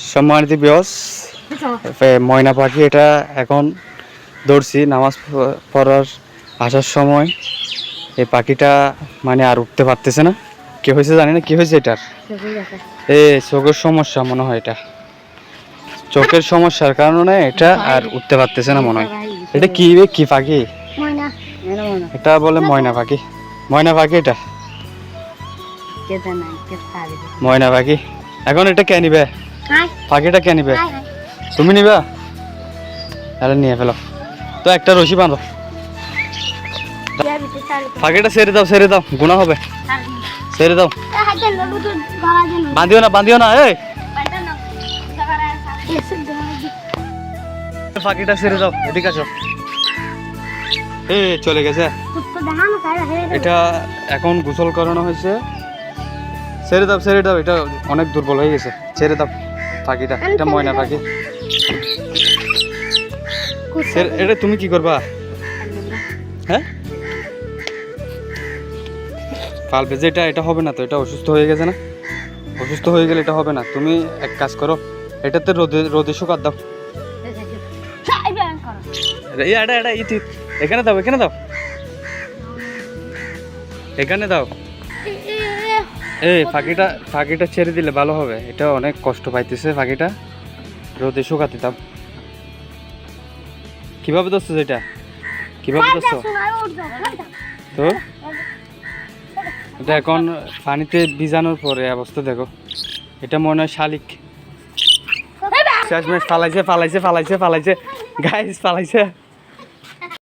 সম্মানিত বিয়স ময়না পাখি এটা এখন দৌড়ছি নামাজ প- পড়ার আসার সময়। এই পাখিটা মানে আর উঠতে পারতেছে না। কি হয়েছে জানি না কি হয়েছে এটার? এ চোখের সমস্যা মনে হয় এটা। চোখের সমস্যার কারণে এটা আর উঠতে পারতেছে না মনে হয়। এটা কি বে কি পাখি? এটা বলে ময়না পাখি। ময়না পাখি এটা? ময়না পাখি? এখন এটা কে নিবে? পাখিটা কে নিবে? তুমি নিবা? তাহলে নিয়ে ফেলো। তো একটা রশি বাঁধো। পাখিটা ছেড়ে দাও ছেড়ে দাও। গুণা হবে। সেরে দাও। বাঁধিও না বাঁধিও না এই। পাখিটা ছেড়ে দাও এদিকে আসো। এ চলে গেছে। এটা এখন গোসল করানো হয়েছে। ছেড়ে দাও ছেড়ে দাও এটা অনেক দুর্বল হয়ে গেছে। ছেড়ে দাও পাখিটা এটা ময়না পাখি। এটা তুমি কি করবা? হ্যাঁ? পালবে যে এটা এটা হবে না তো এটা অসুস্থ হয়ে গেছে না? অসুস্থ হয়ে গেলে এটা হবে না তুমি এক কাজ করো এটাতে রোদে রোদে শুকাত দাও। এটা এটা ইতি এখানে দাও এখানে দাও। এখানে দাও। এই ফাঁকিটা ফাঁকিটা ছেড়ে দিলে ভালো হবে। এটা অনেক কষ্ট পাইতেছে ফাঁকিটা। রোদে শুকাতে দাও কীভাবে দোস্ত এটা? কীভাবে দোস্ত তো এটা এখন পানিতে ভিজানোর পরে অবস্থা দেখো। এটা মনে হয় শালিক। শেষমেশ ফালাইছে ফালাইছে ফালাইছে ফালাইছে। গাইস ফালাইছে।